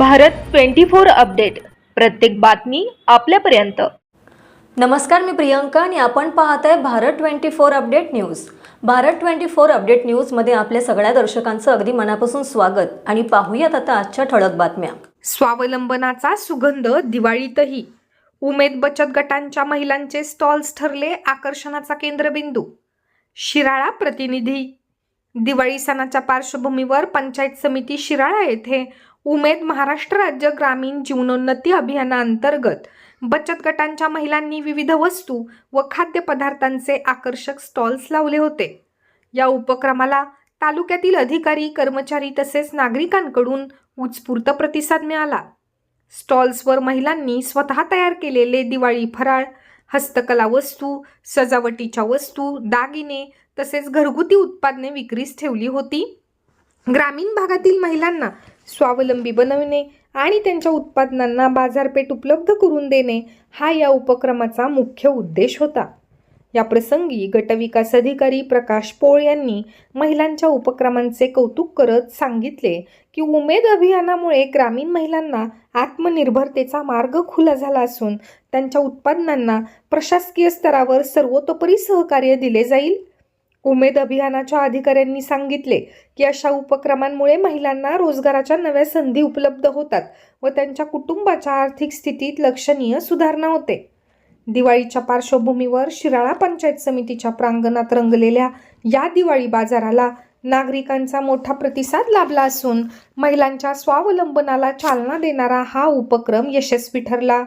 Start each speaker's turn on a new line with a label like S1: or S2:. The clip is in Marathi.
S1: Bharat twenty four update. प्रत्येक बातमी आपल्यापर्यंत.
S2: नमस्कार मी प्रियंका आणि आपण पाहत आहे Bharat twenty four update news. Bharat twenty four update न्यूजमध्ये आपल्या सगळ्या दर्शकांचं अगदी मनापासून स्वागत आणि पाहूयात आता आजच्या ठळक बातम्या.
S3: स्वावलंबनाचा सुगंध दिवाळीतही. उमेद बचत गटांच्या महिलांचे स्टॉल्स ठरले आकर्षणाचा केंद्रबिंदू. शिराळा प्रतिनिधी. दिवाळी सणाच्या पार्श्वभूमीवर पंचायत समिती शिराळा येथे उमेद महाराष्ट्र राज्य ग्रामीण जीवनोन्नती अभियानाअंतर्गत बचत गटांच्या महिलांनी विविध वस्तू व खाद्यपदार्थांचे आकर्षक स्टॉल्स लावले होते. या उपक्रमाला तालुक्यातील अधिकारी कर्मचारी तसेच नागरिकांकडून उत्स्फूर्त प्रतिसाद मिळाला. स्टॉल्सवर महिलांनी स्वतः तयार केलेले दिवाळी फराळ हस्तकला वस्तू सजावटीच्या वस्तू दागिने तसेच घरगुती उत्पादने विक्रीस ठेवली होती. ग्रामीण भागातील महिलांना स्वावलंबी बनविणे आणि त्यांच्या उत्पादनांना बाजारपेठ उपलब्ध करून देणे हा या उपक्रमाचा मुख्य उद्देश होता. या प्रसंगी गटविकास अधिकारी प्रकाश पोळ यांनी महिलांच्या उपक्रमांचे कौतुक करत सांगितले की उमेद अभियानामुळे ग्रामीण महिलांना आत्मनिर्भरतेचा मार्ग खुला झाला असून त्यांच्या उत्पादनांना प्रशासकीय स्तरावर सर्वतोपरी सहकार्य दिले जाईल. उमेद अभियानाच्या अधिकाऱ्यांनी सांगितले की अशा उपक्रमांमुळे महिलांना रोजगाराच्या नव्या संधी उपलब्ध होतात व त्यांच्या कुटुंबाच्या आर्थिक स्थितीत लक्षणीय सुधारणा होते. दिवाळीच्या पार्श्वभूमीवर शिराळा पंचायत समितीच्या प्रांगणात रंगलेल्या या दिवाळी बाजाराला नागरिकांचा मोठा प्रतिसाद लाभला असून महिलांच्या स्वावलंबनाला चालना देणारा हा उपक्रम यशस्वी ठरला.